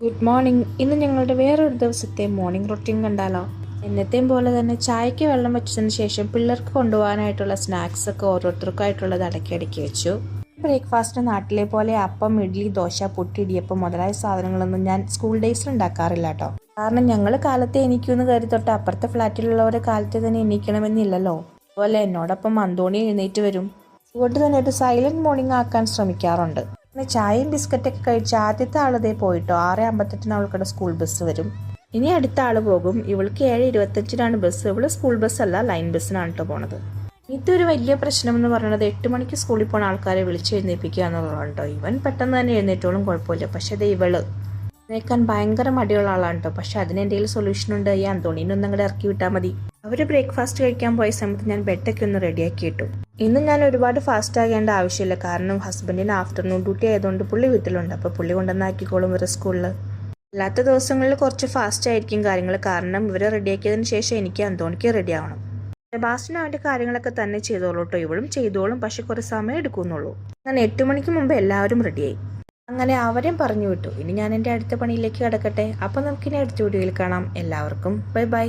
Good morning ഇന്ന് ഞങ്ങളുടെ വേറൊരു ദിവസത്തെ മോർണിംഗ് റൊട്ടീൻ കണ്ടാലോ? എന്നത്തെയും പോലെ തന്നെ ചായക്ക് വെള്ളം വെച്ചതിന് ശേഷം പിള്ളേർക്ക് കൊണ്ടുപോകാനായിട്ടുള്ള സ്നാക്സ് ഒക്കെ ഓരോരുത്തർക്കായിട്ടുള്ളത് അടക്കി അടക്കി വെച്ചു. ബ്രേക്ക്ഫാസ്റ്റ് നാട്ടിലെ പോലെ അപ്പം ഇഡ്ഡലി ദോശ പുട്ടി ഇടിയപ്പം മുതലായ സാധനങ്ങളൊന്നും ഞാൻ സ്കൂൾ ഡേയ്സിൽ ഉണ്ടാക്കാറില്ല കേട്ടോ. കാരണം ഞങ്ങൾ കാലത്തെ എനിക്കൊന്ന് കരുതി തൊട്ട് അപ്പുറത്തെ ഫ്ലാറ്റിലുള്ളവരെ കാലത്തെ തന്നെ എണീക്കണമെന്നില്ലല്ലോ. അതുപോലെ എന്നോടൊപ്പം മന്തോണി എഴുന്നേറ്റ് വരും. അതുകൊണ്ട് തന്നെ ഒരു സൈലന്റ് മോർണിംഗ് ആക്കാൻ ശ്രമിക്കാറുണ്ട്. പിന്നെ ചായയും ബിസ്ക്കറ്റൊക്കെ കഴിച്ച് ആദ്യത്തെ ആളതേ പോയിട്ടോ. ആറ് അമ്പത്തെട്ടിന് അവൾക്കടെ സ്കൂൾ ബസ് വരും. ഇനി അടുത്ത ആൾ പോകും. ഇവൾക്ക് ഏഴ് ഇരുപത്തഞ്ചിനാണ് ബസ് ഇവൾ സ്കൂൾ ബസ് അല്ല ലൈൻ ബസ്സിനാണ് കേട്ടോ പോണത്. ഇതൊരു വലിയ പ്രശ്നം എന്ന് പറയുന്നത് എട്ട് മണിക്ക് സ്കൂളിൽ പോണ ആൾക്കാരെ വിളിച്ച് എഴുന്നേൽപ്പിക്കുക എന്നുള്ളതാണ് കേട്ടോ ഇവൻ പെട്ടെന്ന് തന്നെ എഴുന്നേറ്റോളും കുഴപ്പമില്ല. പക്ഷെ അത് ഇവൾ എഴുന്നേക്കാൻ ഭയങ്കര മടിയുള്ള ആളാണ് കേട്ടോ പക്ഷെ അതിനെന്തെങ്കിലും സൊല്യൂഷൻ ഉണ്ട്? ഈ അന്തോണിനൊന്നും അങ്ങോട്ട് ഇറക്കി വിട്ടാൽ മതി. അവർ ബ്രേക്ക്ഫാസ്റ്റ് കഴിക്കാൻ പോയ സമയത്ത് ഞാൻ ബെഡൊക്കെ ഒന്ന് റെഡിയാക്കി ഇട്ടു. ഇന്ന് ഞാൻ ഒരുപാട് ഫാസ്റ്റ് ആകേണ്ട ആവശ്യമില്ല. കാരണം ഹസ്ബൻഡിന് ആഫ്റ്റർനൂൺ ഡ്യൂട്ടി ആയതുകൊണ്ട് പുള്ളി വീട്ടിലുണ്ട്. അപ്പോൾ പുള്ളി കൊണ്ടുവന്നാക്കിക്കോളും ഇവരെ സ്കൂളിൽ അല്ലാത്ത ദിവസങ്ങളിൽ കുറച്ച് ഫാസ്റ്റ് ആയിരിക്കും കാര്യങ്ങൾ. കാരണം ഇവരെ റെഡിയാക്കിയതിന് ശേഷം എനിക്ക് അന്തോണിക്ക് റെഡി ആവണം. സെബാസ്റ്റിന് അവന്റെ കാര്യങ്ങളൊക്കെ തന്നെ ചെയ്തോളൂ കേട്ടോ. ഇവളും ചെയ്തോളും. പക്ഷെ കുറേ സമയം എടുക്കുന്നുള്ളൂ. അങ്ങനെ എട്ട് മണിക്ക് മുമ്പ് എല്ലാവരും റെഡിയായി അങ്ങനെ അവരെയും പറഞ്ഞു വിട്ടു. ഇനി ഞാൻ എന്റെ അടുത്ത പണിയിലേക്ക് കിടക്കട്ടെ. അപ്പം നമുക്കിനി അടുത്ത വീഡിയോയിൽ കാണാം. എല്ലാവർക്കും ബൈ ബൈ